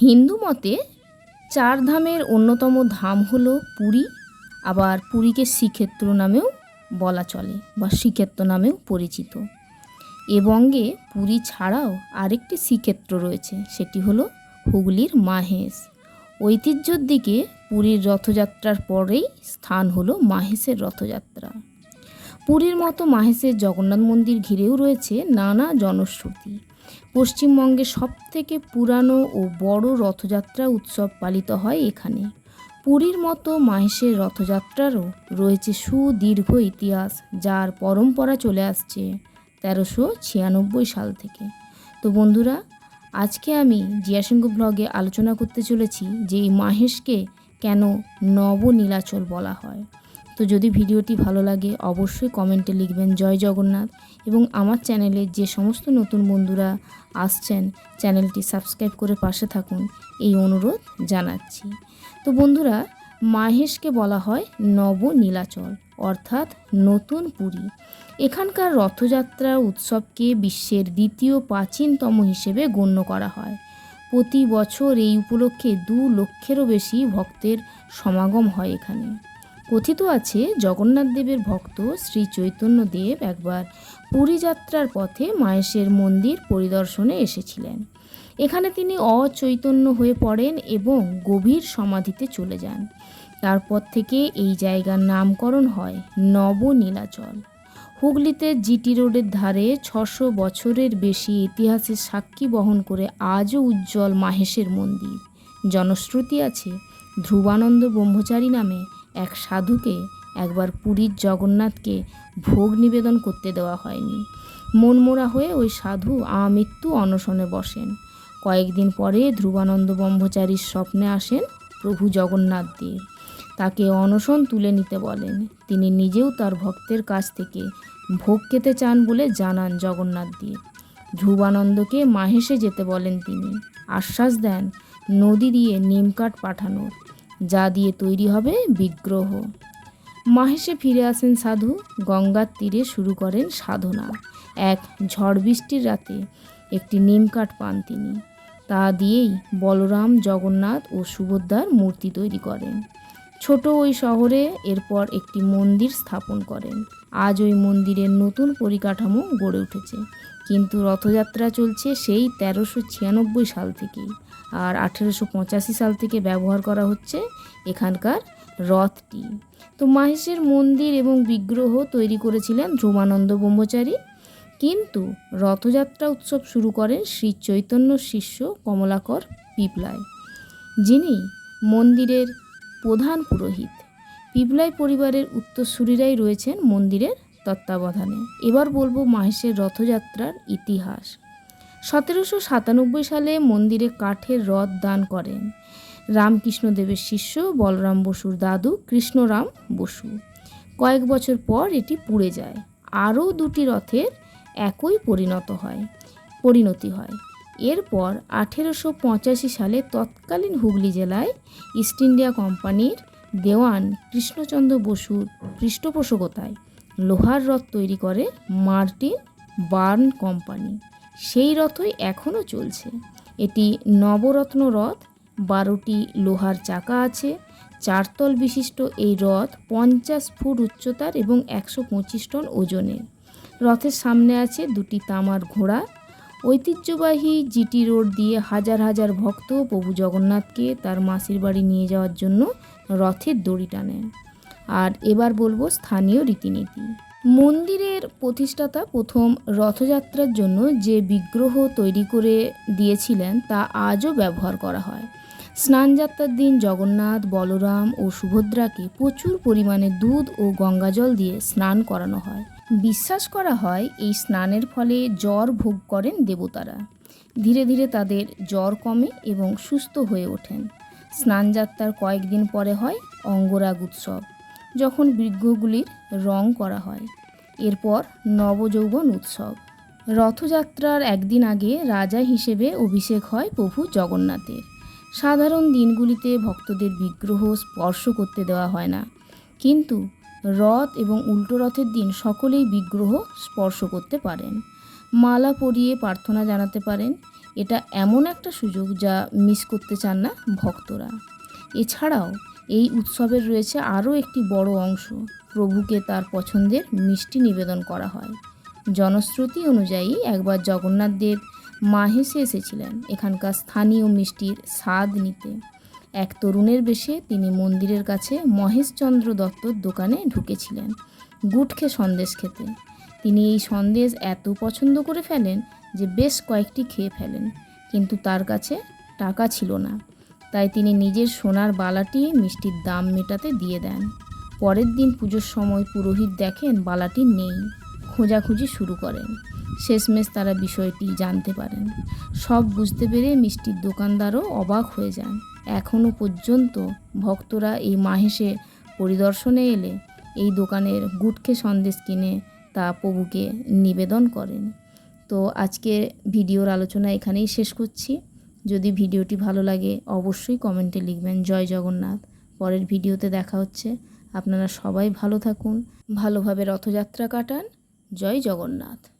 হিন্দু মতে চার ধামের অন্যতম ধাম হলো পুরী, আবার পুরীকে শ্রীক্ষেত্র নামেও বলা চলে বা শ্রীক্ষেত্র নামেও পরিচিত। এ বঙ্গে পুরী ছাড়াও আরেকটি শ্রীক্ষেত্র রয়েছে, সেটি হলো হুগলির মাহেশ। ঐতিহ্যর দিকে পুরীর রথযাত্রার পরেই স্থান হলো মাহেশের রথযাত্রা। পুরীর মতো মাহেশের জগন্নাথ মন্দির ঘিরেও রয়েছে নানা জনশ্রুতি। পশ্চিমবঙ্গের সবথেকে পুরানো ও বড় রথযাত্রা উৎসব পালিত হয় এখানে। পুরীর মতো মাহেশের রথযাত্রারও রয়েছে সুদীর্ঘ ইতিহাস, যার পরম্পরা চলে আসছে তেরোশো ছিয়ানব্বই সাল থেকে। তো বন্ধুরা, আজকে আমি জিয়াসিংহ ব্লগে আলোচনা করতে চলেছি যে এই মাহেশকে কেন নবনীলাচল বলা হয়। তো যদি ভিডিওটি ভালো লাগে, অবশ্যই কমেন্টে লিখবেন জয় জগন্নাথ এবং আমার চ্যানেলে যে সমস্ত নতুন বন্ধুরা আসছেন, চ্যানেলটি সাবস্ক্রাইব করে পাশে থাকুন। এই অনুরোধ জানাচ্ছি। তো বন্ধুরা, মাহেশকে বলা হয় নবনীলাচল, অর্থাৎ নতুন পুরী। এখানকার রথযাত্রা উৎসবকে বিশ্বের দ্বিতীয় প্রাচীনতম হিসেবে গণ্য করা হয়। প্রতি বছর এই উপলক্ষে দু লক্ষেরও বেশি ভক্তের সমাগম হয় এখানে। কথিত আছে, জগন্নাথ দেবের ভক্ত শ্রী চৈতন্য দেব একবার পুরী যাত্রার পথে মায়েশের মন্দির পরিদর্শনে এসেছিলেন। এখানে তিনি অচৈতন্য হয়ে পড়েন এবং গভীর সমাধিতে চলে যান। তারপর থেকে এই জায়গার নামকরণ হয় নবনীলাচল। হুগলিতে জিটি রোডের ধারে ছশো বছরের বেশি ইতিহাসের সাক্ষী বহন করে আজও উজ্জ্বল মাহেশের মন্দির। জনশ্রুতি আছে, ধ্রুবানন্দ ব্রহ্মচারী নামে এক সাধুকে একবার পুরীর জগন্নাথকে ভোগ নিবেদন করতে দেওয়া হয়নি। মনমোরা হয়ে ওই সাধু আমৃত্যু অনশনে বসেন। কয়েকদিন পরে ধ্রুবানন্দ ব্রহ্মচারীর স্বপ্নে আসেন প্রভু জগন্নাথ দেব। তাকে অনশন তুলে নিতে বলেন, তিনি নিজেও তার ভক্তের কাছ থেকে ভোগ খেতে চান বলে জানান জগন্নাথ দেব। ধ্রুবানন্দকে মাহেশে যেতে বলেন তিনি। আশ্বাস দেন, নদী দিয়ে নিমকাঠ পাঠানোর যা দিয়ে তৈরি হবে বিগ্রহ। মাহেশে ফিরে আসেন সাধু, গঙ্গার তীরে শুরু করেন সাধনা। এক ঝড় বৃষ্টির রাতে একটি নিমকাঠ পান তিনি। তা দিয়েই বলরাম, জগন্নাথ ও সুভদ্রার মূর্তি তৈরি করেন। ছোট ওই শহরে এরপর একটি মন্দির স্থাপন করেন। আজ ওই মন্দিরের নতুন পরিকাঠামো গড়ে উঠেছে। কিন্তু রথযাত্রা চলছে সেই তেরোশো ছিয়ানব্বই সাল থেকেই। আর আঠেরোশো পঁচাশি সাল থেকে ব্যবহার করা হচ্ছে এখানকার রথটি। তো মাহেশের মন্দির এবং বিগ্রহ তৈরি করেছিলেন ধ্রুবানন্দ ব্রহ্মচারী। কিন্তু রথযাত্রা উৎসব শুরু করেন শ্রী চৈতন্য শিষ্য কমলাকর পিপলাই, যিনি মন্দিরের প্রধান পুরোহিত। পিপলাই পরিবারের উত্তরসূরিরাই রয়েছেন মন্দিরের তত্ত্বাবধানে। এবার বলব মাহেশের রথযাত্রার ইতিহাস। সতেরোশো সাতানব্বই সালে মন্দিরে কাঠের রথ দান করেন রামকৃষ্ণদেবের শিষ্য বলরাম বসুর দাদু কৃষ্ণরাম বসু। কয়েক বছর পর এটি পুড়ে যায়। আরও দুটি রথের একই পরিণত হয়, পরিণতি হয়। এরপর আঠেরোশো পঁচাশি সালে তৎকালীন হুগলি জেলায় ইস্ট ইন্ডিয়া কোম্পানির দেওয়ান কৃষ্ণচন্দ্র বসুর পৃষ্ঠপোষকতায় লোহার রথ তৈরি করে মার্টিন বার্ন কোম্পানি। সেই রথই এখনও চলছে। এটি নবরত্ন রথ, বারোটি লোহার চাকা আছে, চারতল বিশিষ্ট এই রথ পঞ্চাশ ফুট উচ্চতার এবং একশো পঁচিশ টন ওজনের। রথের সামনে আছে দুটি তামার ঘোড়া। ঐতিহ্যবাহী জিটি রোড দিয়ে হাজার হাজার ভক্ত প্রভু জগন্নাথকে তার মাসির বাড়ি নিয়ে যাওয়ার জন্য রথের দড়ি টানেন। আর এবার বলব স্থানীয় রীতিনীতি। মন্দিরের প্রতিষ্ঠাতা প্রথম রথযাত্রার জন্য যে বিগ্রহ তৈরি করে দিয়েছিলেন তা আজও ব্যবহার করা হয়। স্নানযাত্রার দিন জগন্নাথ, বলরাম ও সুভদ্রাকে প্রচুর পরিমাণে দুধ ও গঙ্গাজল দিয়ে স্নান করানো হয়। বিশ্বাস করা হয় এই স্নানের ফলে জ্বর ভোগ করেন দেবতারা। ধীরে ধীরে তাদের জ্বর কমে এবং সুস্থ হয়ে ওঠেন। স্নানযাত্রার কয়েকদিন পরে হয় অঙ্গরাগ উৎসব। যখন বৃক্ষগুলির রং করা হয়। এরপর নবযৌবন উৎসব। রথযাত্রার একদিন আগে রাজা হিসেবে অভিষেক হয় প্রভু জগন্নাথের। সাধারণ দিনগুলিতে ভক্তদের বিগ্রহ স্পর্শ করতে দেওয়া হয় না। কিন্তু রথ এবং উল্টো রথের দিন সকলেই বিগ্রহ স্পর্শ করতে পারেন। মালা পরিয়ে প্রার্থনা জানাতে পারেন। এটা এমন একটা সুযোগ যা মিস করতে চান না ভক্তরা। এছাড়াও এই উৎসবের রয়েছে আরও একটি বড় অংশ। প্রভুকে তার পছন্দের মিষ্টি নিবেদন করা হয়। জনশ্রুতি অনুযায়ী একবার জগন্নাথ দেব মাহেশে এসেছিলেন এখানকার স্থানীয় মিষ্টির স্বাদ নিতে। এক তরুণের বেশে তিনি মন্দিরের কাছে মহেশচন্দ্র দত্তর দোকানে ঢুকেছিলেন। গুটখে সন্দেশ খেতে। তিনি এই সন্দেশ এত পছন্দ করে ফেলেন যে বেশ কয়েকটি খেয়ে ফেলেন। কিন্তু তার কাছে টাকা ছিল না। তাই তিনি নিজের সোনার বালাটি মিষ্টির দাম মেটাতে দিয়ে দেন। পরের দিন পুজোর সময় পুরোহিত দেখেন বালাটি নেই। খোঁজাখুঁজি শুরু করেন। শেষমেশ তারা বিষয়টি জানতে পারেন। সব বুঝতে পেরে মিষ্টির দোকানদারও অবাক হয়ে যান। এখনও পর্যন্ত ভক্তরা এই মাহেশে পরিদর্শনে এলে এই দোকানের গুটখে সন্দেশ কিনে তা প্রভুকে নিবেদন করেন। তো আজকে ভিডিওর আলোচনা এখানেই শেষ করছি। যদি ভিডিওটি ভালো লাগে, অবশ্যই কমেন্টে লিখবেন, জয় জগন্নাথ। পরের ভিডিওতে দেখা হচ্ছে। আপনারা সবাই ভালো থাকুন, ভালোভাবে রথযাত্রা কাটান। জয় জগন্নাথ।